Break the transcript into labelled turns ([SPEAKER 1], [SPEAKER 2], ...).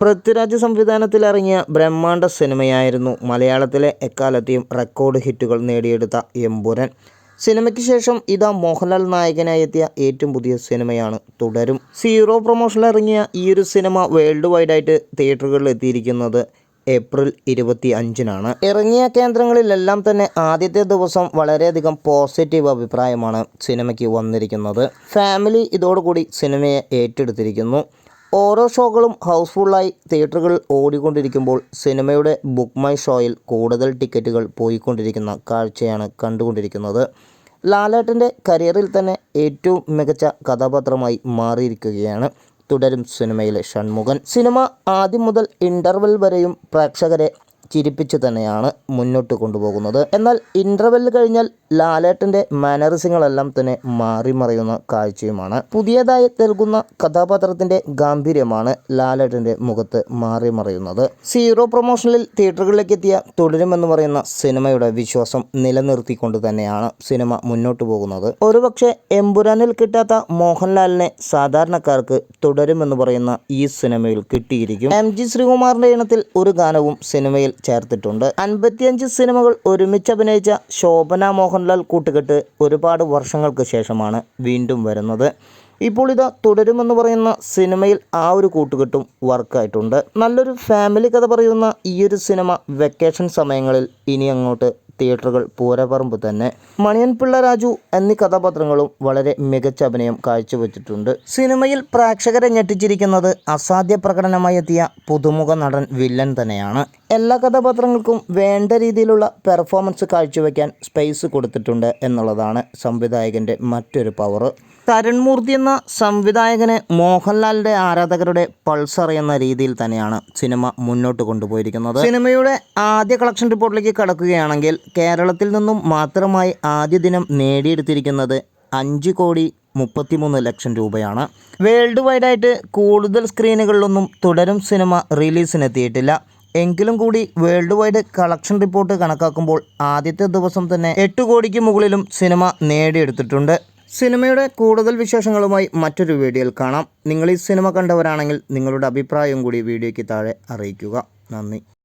[SPEAKER 1] പൃഥ്വിരാജ് സംവിധാനത്തിൽ ഇറങ്ങിയ ബ്രഹ്മാണ്ഡ സിനിമയായിരുന്നു മലയാളത്തിലെ എക്കാലത്തെയും റെക്കോർഡ് ഹിറ്റുകൾ നേടിയെടുത്ത എമ്പുരൻ. സിനിമയ്ക്ക് ശേഷം ഇതാ മോഹൻലാൽ നായകനായി എത്തിയ ഏറ്റവും പുതിയ സിനിമയാണ് തുടരും. സീറോ പ്രൊമോഷനിൽ ഇറങ്ങിയ ഈ ഒരു സിനിമ വേൾഡ് വൈഡായിട്ട് തിയേറ്ററുകളിൽ എത്തിയിരിക്കുന്നത് ഏപ്രിൽ ഇരുപത്തി അഞ്ചിനാണ് ഇറങ്ങിയ കേന്ദ്രങ്ങളിലെല്ലാം തന്നെ ആദ്യത്തെ ദിവസം വളരെയധികം പോസിറ്റീവ് അഭിപ്രായമാണ് സിനിമയ്ക്ക് വന്നിരിക്കുന്നത്. ഫാമിലി ഇതോടുകൂടി സിനിമയെ ഏറ്റെടുത്തിരിക്കുന്നു. ഓരോ ഷോകളും ഹൗസ്ഫുള്ളായി തിയേറ്ററുകളിൽ ഓടിക്കൊണ്ടിരിക്കുമ്പോൾ സിനിമയുടെ ബുക്ക് മൈ ഷോയിൽ കൂടുതൽ ടിക്കറ്റുകൾ പോയിക്കൊണ്ടിരിക്കുന്ന കാഴ്ചയാണ് കണ്ടുകൊണ്ടിരിക്കുന്നത്. ലാലേട്ടന്റെ കരിയറിൽ തന്നെ ഏറ്റവും മികച്ച കഥാപാത്രമായി മാറിയിരിക്കുകയാണ്. തുടരും സിനിമയിലെ ഷൺമുഖൻ. സിനിമ ആദ്യം മുതൽ ഇന്റർവെൽ വരെയും പ്രേക്ഷകരെ ചിരിപ്പിച്ച് തന്നെയാണ് മുന്നോട്ട് കൊണ്ടുപോകുന്നത്. എന്നാൽ ഇന്റർവെൽ കഴിഞ്ഞാൽ ലാലേട്ടന്റെ മാനറിസങ്ങളെല്ലാം തന്നെ മാറി മറയുന്ന കാഴ്ചയുമാണ്. പുതിയതായി നൽകുന്ന കഥാപാത്രത്തിന്റെ ഗാംഭീര്യമാണ് ലാലേട്ടന്റെ മുഖത്ത് മാറി മറയുന്നത്. സീറോ പ്രൊമോഷനിൽ തിയേറ്ററുകളിലേക്ക് എത്തിയ തുടരുമെന്ന് പറയുന്ന സിനിമയുടെ വിശ്വാസം നിലനിർത്തിക്കൊണ്ട് തന്നെയാണ് സിനിമ മുന്നോട്ട് പോകുന്നത്. ഒരുപക്ഷെ എമ്പുരാനിൽ കിട്ടാത്ത മോഹൻലാലിനെ സാധാരണക്കാർക്ക് തുടരുമെന്ന് പറയുന്ന ഈ സിനിമയിൽ കിട്ടിയിരിക്കും. എം ജി ശ്രീകുമാറിന്റെ ഇനത്തിൽ ഒരു ഗാനവും സിനിമയിൽ ചേർത്തിട്ടുണ്ട്. അൻപത്തിയഞ്ച് സിനിമകൾ ഒരുമിച്ച് അഭിനയിച്ച ശോഭന മോഹൻലാൽ കൂട്ടുകെട്ട് ഒരുപാട് വർഷങ്ങൾക്ക് ശേഷമാണ് വീണ്ടും വരുന്നത്. ഇപ്പോൾ ഇതാ തുടരുമെന്ന് പറയുന്ന സിനിമയിൽ ആ ഒരു കൂട്ടുകെട്ടും വർക്കായിട്ടുണ്ട്. നല്ലൊരു ഫാമിലി കഥ പറയുന്ന ഈ ഒരു സിനിമ വെക്കേഷൻ സമയങ്ങളിൽ ഇനി അങ്ങോട്ട് തിയേറ്ററുകൾ പൂരപറമ്പ് തന്നെ. മണിയൻ പിള്ള രാജു എന്നീ കഥാപാത്രങ്ങളും വളരെ മികച്ച അഭിനയം കാഴ്ചവെച്ചിട്ടുണ്ട്. സിനിമയിൽ പ്രേക്ഷകരെ ഞെട്ടിച്ചിരിക്കുന്നത് അസാധ്യ പ്രകടനമായി എത്തിയ പുതുമുഖ നടൻ വില്ലൻ തന്നെയാണ്. എല്ലാ കഥാപാത്രങ്ങൾക്കും വേണ്ട രീതിയിലുള്ള പെർഫോമൻസ് കാഴ്ചവെക്കാൻ സ്പേസ് കൊടുത്തിട്ടുണ്ട് എന്നുള്ളതാണ് സംവിധായകന്റെ മറ്റൊരു പവർ തരുൺമൂർത്തി എന്ന സംവിധായകന് മോഹൻലാലിന്റെ ആരാധകരുടെ പൾസ് അറിയുന്ന രീതിയിൽ തന്നെയാണ് സിനിമ മുന്നോട്ട് കൊണ്ടുപോയിരിക്കുന്നത്. സിനിമയുടെ ആദ്യ കളക്ഷൻ റിപ്പോർട്ടിലേക്ക് കടക്കുകയാണെങ്കിൽ കേരളത്തിൽ നിന്നും മാത്രമായി ആദ്യ ദിനം നേടിയെടുത്തിരിക്കുന്നത് അഞ്ച് കോടി മുപ്പത്തിമൂന്ന് ലക്ഷം രൂപയാണ്. വേൾഡ് വൈഡായിട്ട് കൂടുതൽ സ്ക്രീനുകളിലൊന്നും തുടരും സിനിമ റിലീസിനെത്തിയിട്ടില്ല എങ്കിലും കൂടി വേൾഡ് വൈഡ് കളക്ഷൻ റിപ്പോർട്ട് കണക്കാക്കുമ്പോൾ ആദ്യത്തെ ദിവസം തന്നെ എട്ട് കോടിക്ക് മുകളിലും സിനിമ നേടിയെടുത്തിട്ടുണ്ട്. സിനിമയുടെ കൂടുതൽ വിശേഷങ്ങളുമായി മറ്റൊരു വീഡിയോയിൽ കാണാം. നിങ്ങൾ ഈ സിനിമ കണ്ടവരാണെങ്കിൽ നിങ്ങളുടെ അഭിപ്രായം കൂടി വീഡിയോയ്ക്ക് താഴെ അറിയിക്കുക. നന്ദി.